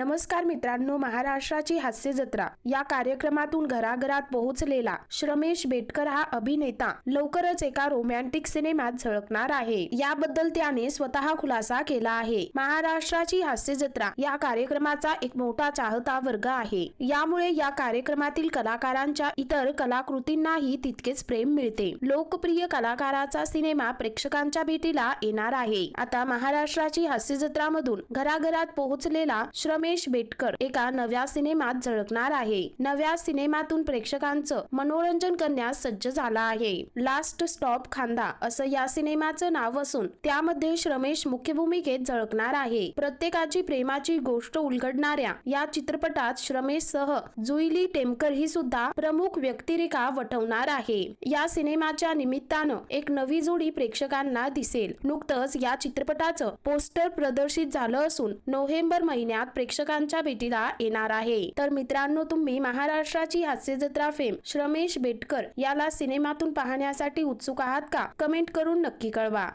नमस्कार मित्रांनो महाराष्ट्राची हास्य जत्रा. या कार्यक्रमातून घराघरात पोहोचलेला श्रमेश बेटकर हा अभिनेता लवकरच एका रोमॅन्टिक सिनेमात झळकणार आहे. याबद्दल त्याने स्वतः खुलासा केला आहे. महाराष्ट्राची हास्य जत्रा या कार्यक्रमाचा एक मोठा चाहता वर्ग आहे. यामुळे या कार्यक्रमातील कलाकारांच्या इतर कलाकृतींनाही तितकेच प्रेम मिळते. लोकप्रिय कलाकाराचा सिनेमा प्रेक्षकांच्या भेटीला येणार आहे. आता महाराष्ट्राची हास्य जत्रा मधून घराघरात पोहोचलेला श्रमेश बेटकर एका नव्या सिनेमात झळकणार आहे. नव्या सिनेमातून प्रेक्षकांचं मनोरंजन करण्यास सज्ज झाला आहे. लास्ट स्टॉप खांदा असं या सिनेमाचं नाव असून त्यामध्ये श्रमेश मुख्य भूमिकेत झळकणार आहे. प्रत्येकाची प्रेमाची गोष्ट उलगडणाऱ्या या चित्रपटात श्रमेश सह जुईली टेमकर ही सुद्धा प्रमुख व्यक्तिरेखा वठवणार आहे. या सिनेमाच्या निमित्तानं एक नवी जोडी प्रेक्षकांना दिसेल. नुकतंच या चित्रपटाचं पोस्टर प्रदर्शित झालं असून नोव्हेंबर महिन्यात प्रेक्षकांच्या भेटीला येणार आहे. तर मित्रांनो तुम्ही महाराष्ट्राची हास्य जत्रा फेम श्रमेश बेटकर याला सिनेमातून पाहण्यासाठी उत्सुक आहात का? कमेंट करून नक्की कळवा.